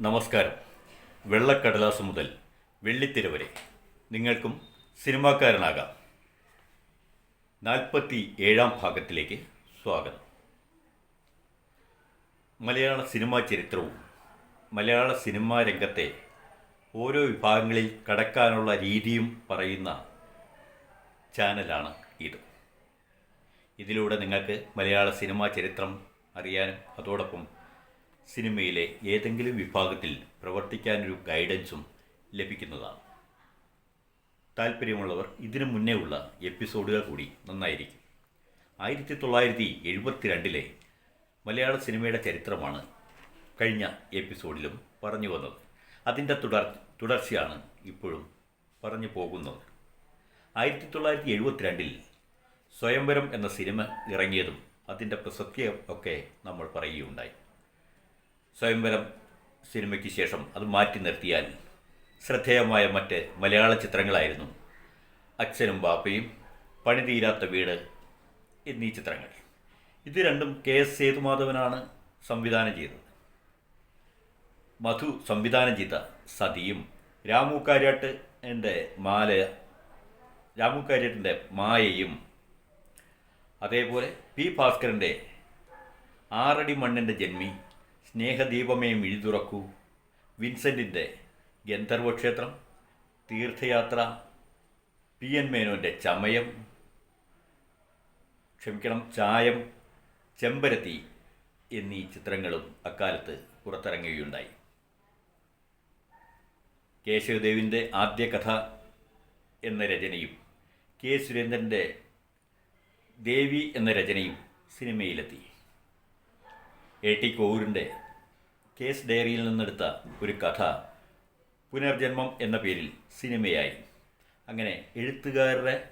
നമസ്കാരം. വെള്ളക്കടലാസ് മുതൽ വെള്ളിത്തിര വരെ നിങ്ങൾക്കും സിനിമാക്കാരനാകാം. നാൽപ്പത്തി ഏഴാം ഭാഗത്തിലേക്ക് സ്വാഗതം. മലയാള സിനിമാ ചരിത്രവും മലയാള സിനിമാ രംഗത്തെ ഓരോ വിഭാഗങ്ങളിൽ കടക്കാനുള്ള രീതിയും പറയുന്ന ചാനലാണ് ഇത്. ഇതിലൂടെ നിങ്ങൾക്ക് മലയാള സിനിമാ ചരിത്രം അറിയാനും അതോടൊപ്പം സിനിമയിലെ ഏതെങ്കിലും വിഭാഗത്തിൽ പ്രവർത്തിക്കാനൊരു ഗൈഡൻസും ലഭിക്കുന്നതാണ്. താല്പര്യമുള്ളവർ ഇതിനു മുന്നേ ഉള്ള എപ്പിസോഡുകൾ കൂടി നന്നായിരിക്കും. ആയിരത്തി തൊള്ളായിരത്തി എഴുപത്തിരണ്ടിലെ മലയാള സിനിമയുടെ ചരിത്രമാണ് കഴിഞ്ഞ എപ്പിസോഡിലും പറഞ്ഞു വന്നത്. അതിന്റെ തുടർ തുടർച്ചയാണ് ഇപ്പോഴും പറഞ്ഞു പോകുന്നത്. ആയിരത്തി തൊള്ളായിരത്തി എഴുപത്തിരണ്ടിൽ സ്വയംവരം എന്ന സിനിമ ഇറങ്ങിയതും അതിന്റെ പ്രസക്തിയൊക്കെ നമ്മൾ പറയുകയുണ്ടായി. സ്വയംവരം സിനിമയ്ക്ക് ശേഷം അത് മാറ്റി നിർത്തിയാൽ ശ്രദ്ധേയമായ മറ്റ് മലയാള ചിത്രങ്ങളായിരുന്നു അച്ഛനും ബാപ്പയും പണിതീരാത്ത വീട് എന്നീ ചിത്രങ്ങൾ. ഇത് രണ്ടും കെ എസ് സേതുമാധവനാണ് സംവിധാനം ചെയ്തത്. മധു സംവിധാനം ചെയ്ത സതിയും രാമു കാര്യാട്ട് എന്റെ മാല രാമു കാര്യാട്ടിന്റെ മായയും അതേപോലെ പി ഭാസ്കരന്റെ ആറടി മണ്ണിന്റെ ജന്മി സ്നേഹദീപമേ മിഴിതുറക്കൂ വിൻസെന്റിന്റെ ഗന്ധർവക്ഷേത്രം തീർത്ഥയാത്ര പി എൻ മേനോന്റെ ചമയം ക്ഷമിക്കണം ചായം ചെമ്പരത്തി എന്നീ ചിത്രങ്ങളും അക്കാലത്ത് പുറത്തിറങ്ങുകയുണ്ടായി. കേശവദേവിന്റെ ആദ്യ കഥ എന്ന രചനയും കെ സുരേന്ദ്രന്റെ ദേവി എന്ന രചനയും സിനിമയിലെത്തി. എ ടി കോവൂരിന്റെ കേസ് ഡയറിയിൽ നിന്നെടുത്ത ഒരു കഥ പുനർജന്മം എന്ന പേരിൽ സിനിമയായി. അങ്ങനെ എഴുത്തുകാരുടെ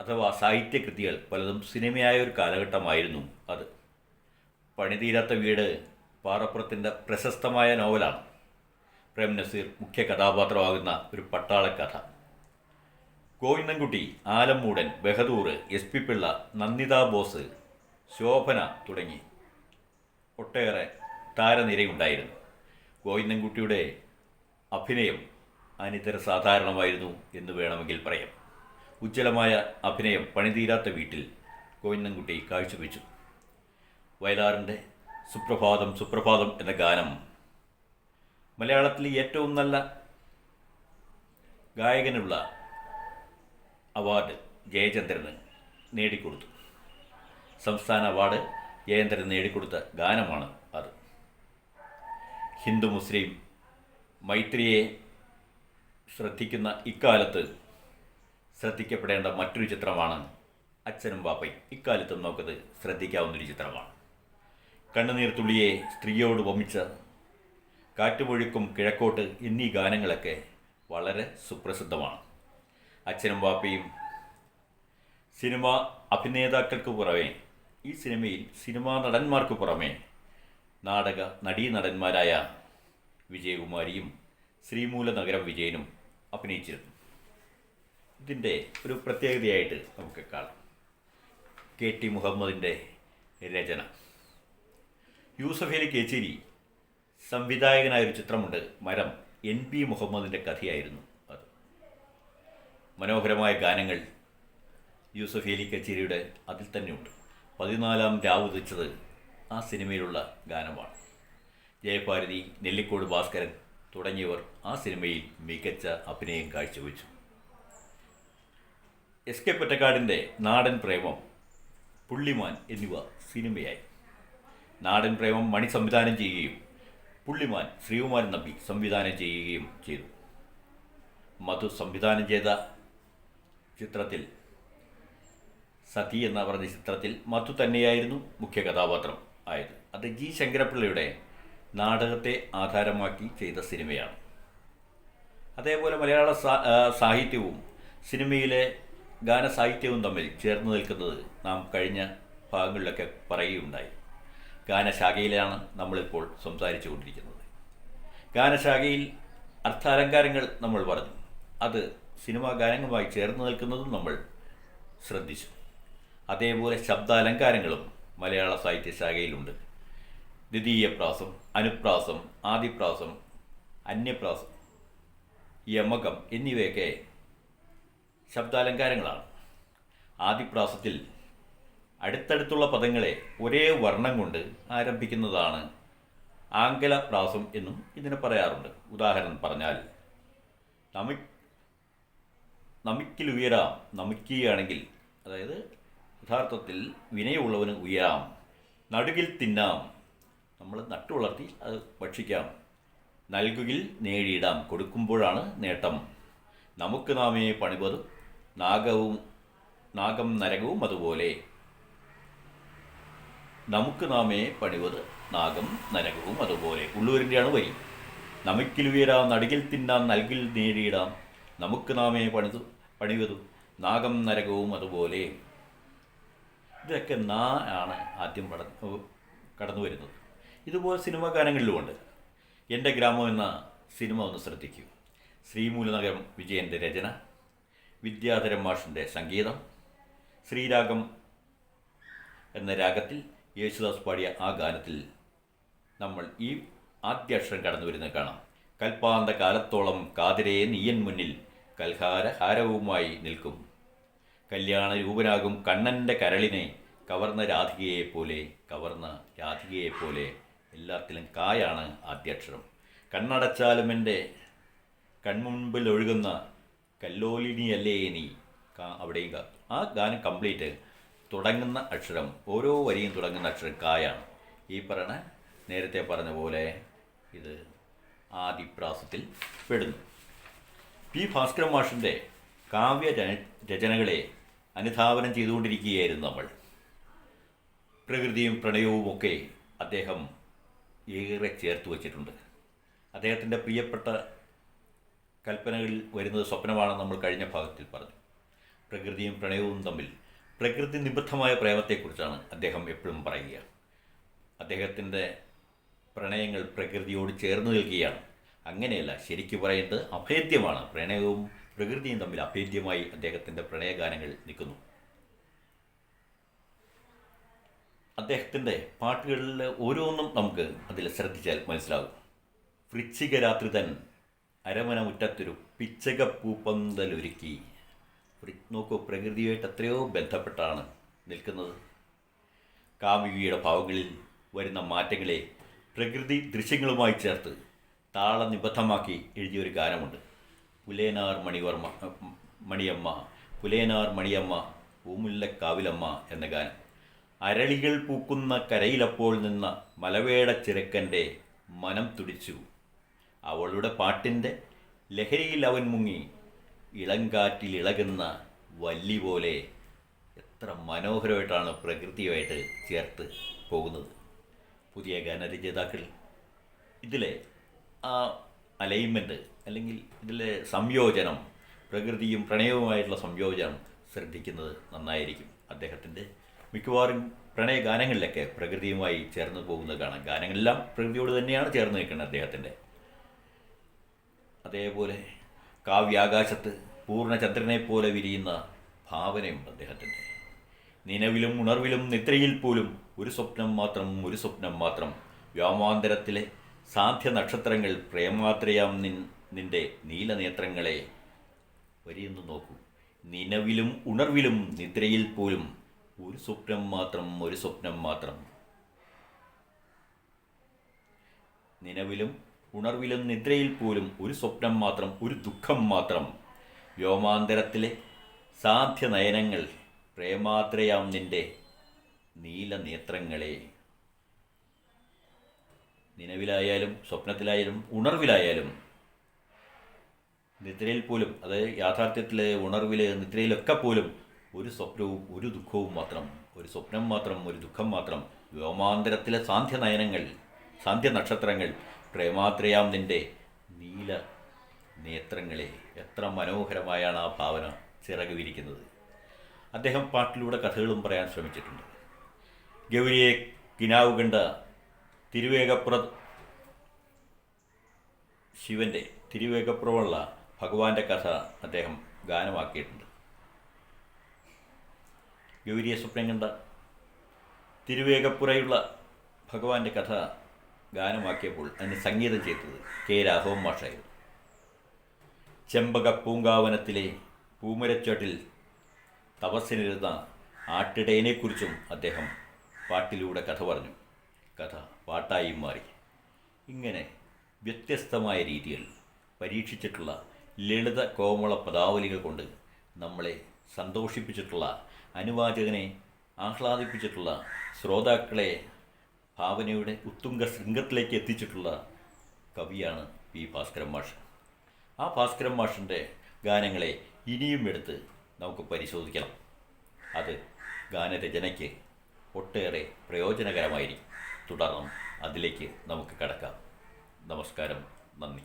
അഥവാ സാഹിത്യകൃതികൾ പലതും സിനിമയായ ഒരു കാലഘട്ടമായിരുന്നു അത്. പണിതീരാത്ത വീട് പാറപ്പുറത്തിന്റെ പ്രശസ്തമായ നോവലാണ് പ്രേം നസീർ മുഖ്യ കഥാപാത്രമാകുന്ന ഒരു പട്ടാള കഥ ഗോവിന്ദൻകുട്ടി ആലമ്മൂടൻ ബഹദൂർ എസ് പി പിള്ള നന്ദിതാ ബോസ് ശോഭന തുടങ്ങി. ഒട്ടേറെ താരനിരയുണ്ടായിരുന്നു. ഗോവിന്ദൻകുട്ടിയുടെ അഭിനയം അനിതര സാധാരണമായിരുന്നു എന്ന് വേണമെങ്കിൽ പറയാം. ഉജ്ജ്വലമായ അഭിനയം പണിതീരാത്ത വീട്ടിൽ ഗോവിന്ദൻകുട്ടി കാഴ്ചവെച്ചു. വയലാറിന്റെ സുപ്രഭാതം സുപ്രഭാതം എന്ന ഗാനം മലയാളത്തിലെ ഏറ്റവും നല്ല ഗായകനുള്ള അവാർഡ് ജയചന്ദ്രന് നേടിക്കൊടുത്തു. സംസ്ഥാന അവാർഡ് ജയചന്ദ്രൻ നേടിക്കൊടുത്ത ഗാനമാണ് അത്. ഹിന്ദു മുസ്ലിം മൈത്രിയെ ശ്രദ്ധിക്കുന്ന ഇക്കാലത്ത് ശ്രദ്ധിക്കപ്പെടേണ്ട മറ്റൊരു ചിത്രമാണ് അച്ഛനും പാപ്പയും ഇക്കാലത്തും നമുക്കത് ശ്രദ്ധിക്കാവുന്നൊരു ചിത്രമാണ്. കണ്ണുനീർ തുള്ളിയെ സ്ത്രീയോട് വമിച്ച കാറ്റുപൊഴുക്കും കിഴക്കോട്ട് എന്നീ ഗാനങ്ങളൊക്കെ വളരെ സുപ്രസിദ്ധമാണ്. അച്ഛനും പാപ്പയും സിനിമ അഭിനേതാക്കൾക്ക് പുറമെ ഈ സിനിമയിൽ സിനിമാ നടന്മാർക്ക് പുറമെ നാടക നടീനടന്മാരായ വിജയകുമാരിയും ശ്രീമൂല നഗരം വിജയനും അഭിനയിച്ചിരുന്നു. ഇതിന്റെ ഒരു പ്രത്യേകതയായിട്ട് നമുക്ക് കാണാം. കെ ടി മുഹമ്മദിന്റെ രചന. യൂസഫ് കേച്ചേരി സംവിധായകനായ ഒരു ചിത്രമുണ്ട്. മരം എൻ പി മുഹമ്മദിന്റെ കഥയായിരുന്നു അത്. മനോഹരമായ ഗാനങ്ങൾ യൂസഫ് കച്ചേരിയുടെ അതിൽ തന്നെയുണ്ട്. പതിനാലാം രാവ് ആ സിനിമയിലുള്ള ഗാനമാണ്. ജയഭാരതി നെല്ലിക്കോട് ഭാസ്കരൻ തുടങ്ങിയവർ ആ സിനിമയിൽ മികച്ച അഭിനയം കാഴ്ചവെച്ചു. എസ് കെ പൊറ്റക്കാടിന്റെ നാടൻ പ്രേമം പുള്ളിമാൻ എന്നിവ സിനിമയായി. നാടൻ പ്രേമം മണി സംവിധാനം ചെയ്യുകയും പുള്ളിമാൻ ശ്രീകുമാരൻ നമ്പി സംവിധാനം ചെയ്യുകയും ചെയ്തു. മധു സംവിധാനം ചെയ്ത ചിത്രത്തിൽ സതി എന്ന പറഞ്ഞ ചിത്രത്തിൽ മധു തന്നെയായിരുന്നു മുഖ്യ കഥാപാത്രം ആയത്. അത് ജി ശങ്കരപ്പിള്ളയുടെ നാടകത്തെ ആധാരമാക്കി ചെയ്ത സിനിമയാണ്. അതേപോലെ മലയാള സാഹിത്യവും സിനിമയിലെ ഗാനസാഹിത്യവും തമ്മിൽ ചേർന്ന് നിൽക്കുന്നത് നാം കഴിഞ്ഞ ഭാഗങ്ങളിലൊക്കെ പറയുകയുണ്ടായി. ഗാനശാഖയിലാണ് നമ്മളിപ്പോൾ സംസാരിച്ചു കൊണ്ടിരിക്കുന്നത്. ഗാനശാഖയിൽ അർത്ഥാലങ്കാരങ്ങൾ നമ്മൾ പറഞ്ഞു. അത് സിനിമാ ഗാനങ്ങളുമായി ചേർന്ന് നിൽക്കുന്നതും നമ്മൾ ശ്രദ്ധിച്ചു. അതേപോലെ ശബ്ദാലങ്കാരങ്ങളും മലയാള സാഹിത്യശാഖയിലുണ്ട് ദ്വിതീയപ്രാസം അനുപ്രാസം ആദിപ്രാസം അന്യപ്രാസം യമകം എന്നിവയൊക്കെ ശബ്ദാലങ്കാരങ്ങളാണ്. ആദിപ്രാസത്തിൽ അടുത്തടുത്തുള്ള പദങ്ങളെ ഒരേ വർണം കൊണ്ട് ആരംഭിക്കുന്നതാണ് ആംഗല പ്രാസം എന്നും ഇതിനെ പറയാറുണ്ട്. ഉദാഹരണം പറഞ്ഞാൽ നമി നമിക്കിൽ ഉയരാം നമിക്കുകയാണെങ്കിൽ അതായത് യഥാർത്ഥത്തിൽ വിനയമുള്ളവന് ഉയരാം. നടുകിൽ തിന്നാം. നമ്മൾ നട്ടുവളർത്തി അത് ഭക്ഷിക്കാം. നൽകുകിൽ നേടിയിടാം. കൊടുക്കുമ്പോഴാണ് നേട്ടം. നമുക്ക് നാമേ പണിപതും നാഗവും നാഗം നരകവും അതുപോലെ. നമുക്ക് നാമേ പണിവത് നാഗം നരകവും അതുപോലെ. ഉള്ളൂരിന്റെയാണ് വരി. നമുക്കിൽ ഉയരാം നടുകിൽ തിന്നാം നൽകിൽ നേടിയിടാം. നമുക്ക് നാമേ പണിതു പണിവതു നാഗം നരകവും അതുപോലെ. ഇതൊക്കെ നാ ആണ് ആദ്യം വട കടന്നു വരുന്നത്. ഇതുപോലെ സിനിമാ ഗാനങ്ങളിലുമുണ്ട്. എന്റെ ഗ്രാമം എന്ന സിനിമ ഒന്ന് ശ്രദ്ധിക്കൂ. ശ്രീമൂലനഗരം വിജയന്റെ രചന വിദ്യാധരൻ മാഷിന്റെ സംഗീതം ശ്രീരാഗം എന്ന രാഗത്തിൽ യേശുദാസ് പാടിയ ആ ഗാനത്തിൽ നമ്മൾ ഈ ആദ്യാക്ഷരം കടന്നു വരുന്നത് കാണാം. കൽപ്പാന്ത കാലത്തോളം കാതിരയെ നീയൻ മുന്നിൽ കൽഹാര ഹാരവുമായി നിൽക്കും. കല്യാണ രൂപനാകും കണ്ണന്റെ കരളിനെ കവർന്ന രാധികയെ പോലെ കവർന്ന രാധികയെ പോലെ എല്ലാത്തിലും കായാണ് ആദ്യാക്ഷരം. കണ്ണടച്ചാലും എന്റെ കൺമുൻപിൽ ഒഴുകുന്ന കല്ലോലിനിയല്ലേ നീ? അവിടെയും കാ. ആ ഗാനം കംപ്ലീറ്റ് തുടങ്ങുന്ന അക്ഷരം ഓരോ വരിയും തുടങ്ങുന്ന അക്ഷരം കായാണ്. ഈ പറയണ നേരത്തെ പറഞ്ഞ പോലെ ഇത് ആദിപ്രാസത്തിൽ പെടുന്നു. പി ഭാസ്കരൻ മാഷിന്റെ കാവ്യ രച- രചനകളെ അനുധാവനം ചെയ്തുകൊണ്ടിരിക്കുകയായിരുന്നു നമ്മൾ. പ്രകൃതിയും പ്രണയവും ഒക്കെ അദ്ദേഹം ഏറെ ചേർത്ത് വച്ചിട്ടുണ്ട്. അദ്ദേഹത്തിന്റെ പ്രിയപ്പെട്ട കൽപ്പനകളിൽ വരുന്നത് സ്വപ്നമാണെന്ന് നമ്മൾ കഴിഞ്ഞ ഭാഗത്തിൽ പറഞ്ഞു. പ്രകൃതിയും പ്രണയവും തമ്മിൽ പ്രകൃതി നിബദ്ധമായ പ്രേമത്തെക്കുറിച്ചാണ് അദ്ദേഹം എപ്പോഴും പറയുക. അദ്ദേഹത്തിന്റെ പ്രണയങ്ങൾ പ്രകൃതിയോട് ചേർന്ന് നിൽക്കുകയാണ്. അങ്ങനെയല്ല ശരിക്കു പറയുന്നത് അഭേദ്യമാണ്. പ്രണയവും പ്രകൃതിയും തമ്മിൽ അഭേദ്യമായി അദ്ദേഹത്തിന്റെ പ്രണയഗാനങ്ങൾ നിൽക്കുന്നു. അദ്ദേഹത്തിന്റെ പാട്ടുകളിൽ ഓരോന്നും നമുക്ക് അതിൽ ശ്രദ്ധിച്ചാൽ മനസ്സിലാകും വൃശ്ചിക രാത്രി തൻ അരമന മുറ്റത്തൊരു പിച്ചക പൂപ്പന്തലൊരുക്കി വൃ- നോക്കൂ പ്രകൃതിയായിട്ട് എത്രയോ ബന്ധപ്പെട്ടാണ് നിൽക്കുന്നത്. കാമുകിയുടെ ഭാവങ്ങളിൽ വരുന്ന മാറ്റങ്ങളെ പ്രകൃതി ദൃശ്യങ്ങളുമായി ചേർത്ത് താളനിബദ്ധമാക്കി എഴുതിയൊരു ഗാനമുണ്ട്. പുലേനാർ മണിവർമ്മ മണിയമ്മ പുലേനാർ മണിയമ്മ പൂമുല്ലക്കാവിലമ്മ എന്ന ഗാനം. അരളികൾ പൂക്കുന്ന കരയിലപ്പോൾ നിന്ന മലവേട ചിരക്കന്റെ മനം തുടിച്ചു. അവളുടെ പാട്ടിന്റെ ലഹരിയിൽ അവൻ മുങ്ങി. ഇളങ്കാറ്റിൽ ഇളകുന്ന വല്ലി പോലെ എത്ര മനോഹരമായിട്ടാണ് പ്രകൃതിയുമായിട്ട് ചേർത്ത് പോകുന്നത്. പുതിയ ഗാനരചയിതാക്കൾ ഇതിലെ ആ അലൈൻമെന്റ് അല്ലെങ്കിൽ ഇതിലെ സംയോജനം പ്രകൃതിയും പ്രണയവുമായിട്ടുള്ള സംയോജനം ശ്രദ്ധിക്കുന്നത് നന്നായിരിക്കും. അദ്ദേഹത്തിന്റെ മിക്കവാറും പ്രണയ ഗാനങ്ങളിലൊക്കെ പ്രകൃതിയുമായി ചേർന്ന് പോകുന്നത് കാണാം. ഗാനങ്ങളെല്ലാം പ്രകൃതിയോട് തന്നെയാണ് ചേർന്ന് നിൽക്കുന്നത് അദ്ദേഹത്തിന്റെ. അതേപോലെ കാവ്യാകാശത്ത് പൂർണചന്ദ്രനെ പോലെ വിരിയുന്ന ഭാവനയുണ്ട് അദ്ദേഹത്തിന്റെ. നിലവിലും ഉണർവിലും നിദ്രയിൽ പോലും ഒരു സ്വപ്നം മാത്രം ഒരു സ്വപ്നം മാത്രം. വ്യോമാന്തരത്തിലെ സാധ്യ നക്ഷത്രങ്ങൾ പ്രേമാത്രയാം നിൻ നിന്റെ നീലനേത്രങ്ങളെ വരിയെന്ന് നോക്കൂ? നിലവിലും ഉണർവിലും നിദ്രയിൽ പോലും ഒരു സ്വപ്നം മാത്രം ഒരു സ്വപ്നം മാത്രം. നിലവിലും ഉണർവിലും നിദ്രയിൽ പോലും ഒരു സ്വപ്നം മാത്രം ഒരു ദുഃഖം മാത്രം. വ്യോമാന്തരത്തിലെ സാധ്യ നയനങ്ങൾ പ്രേമാത്രയാം നിന്റെ നീലനേത്രങ്ങളെ. നിലവിലായാലും സ്വപ്നത്തിലായാലും ഉണർവിലായാലും നിദ്രയിൽ പോലും അതായത് യാഥാർത്ഥ്യത്തിലെ ഉണർവിലെ നിദ്രയിലൊക്കെ പോലും ഒരു സ്വപ്നവും ഒരു ദുഃഖവും മാത്രം ഒരു സ്വപ്നം മാത്രം ഒരു ദുഃഖം മാത്രം വ്യോമാന്തരത്തിലെ സാന്ധ്യ നയനങ്ങൾ സാന്ധ്യ നക്ഷത്രങ്ങൾ പ്രേമാത്രയാം നിന്റെ നീല നേത്രങ്ങളെ. എത്ര മനോഹരമായാണ് ആ ഭാവന ചിറക് വിരിക്കുന്നത് അദ്ദേഹം പാട്ടിലൂടെ കഥകളും പറയാൻ ശ്രമിച്ചിട്ടുണ്ട്. ഗൗരിയെ കിനാവ് കണ്ട തിരുവേഗപ്ര ശിവന്റെ തിരുവേഗപ്പുറമുള്ള ഭഗവാന്റെ കഥ അദ്ദേഹം ഗാനമാക്കിയിട്ടുണ്ട്. ഗൗരിയ സ്വപ്നം തിരുവേഗപ്പുറയുള്ള ഭഗവാന്റെ കഥ ഗാനമാക്കിയപ്പോൾ അതിന് സംഗീതം ചെയ്തത് കെ രാഘവൻ മാഷായിരുന്നു. ചെമ്പക പൂങ്കാവനത്തിലെ പൂമരച്ചോട്ടിൽ തപസ്സിനിരുന്ന ആട്ടിടയനെക്കുറിച്ചും അദ്ദേഹം പാട്ടിലൂടെ കഥ പറഞ്ഞു. കഥ പാട്ടായും മാറി. ഇങ്ങനെ വ്യത്യസ്തമായ രീതിയിൽ പരീക്ഷിച്ചിട്ടുള്ള ലളിത കോമള പദാവലികൾ കൊണ്ട് നമ്മളെ സന്തോഷിപ്പിച്ചിട്ടുള്ള അനുവാചകനെ ആഹ്ലാദിപ്പിച്ചിട്ടുള്ള ശ്രോതാക്കളെ ഭാവനയുടെ ഉത്തുംഗ ശൃംഗത്തിലേക്ക് എത്തിച്ചിട്ടുള്ള കവിയാണ് പി ഭാസ്കരൻ മാഷ്. ആ ഭാസ്കരൻ മാഷിന്റെ ഗാനങ്ങളെ ഇനിയും എടുത്ത് നമുക്ക് പരിശോധിക്കണം. അത് ഗാനരചനയ്ക്ക് ഒട്ടേറെ പ്രയോജനകരമായിരിക്കും. തുടർന്നും അതിലേക്ക് നമുക്ക് കടക്കാം. നമസ്കാരം നന്ദി.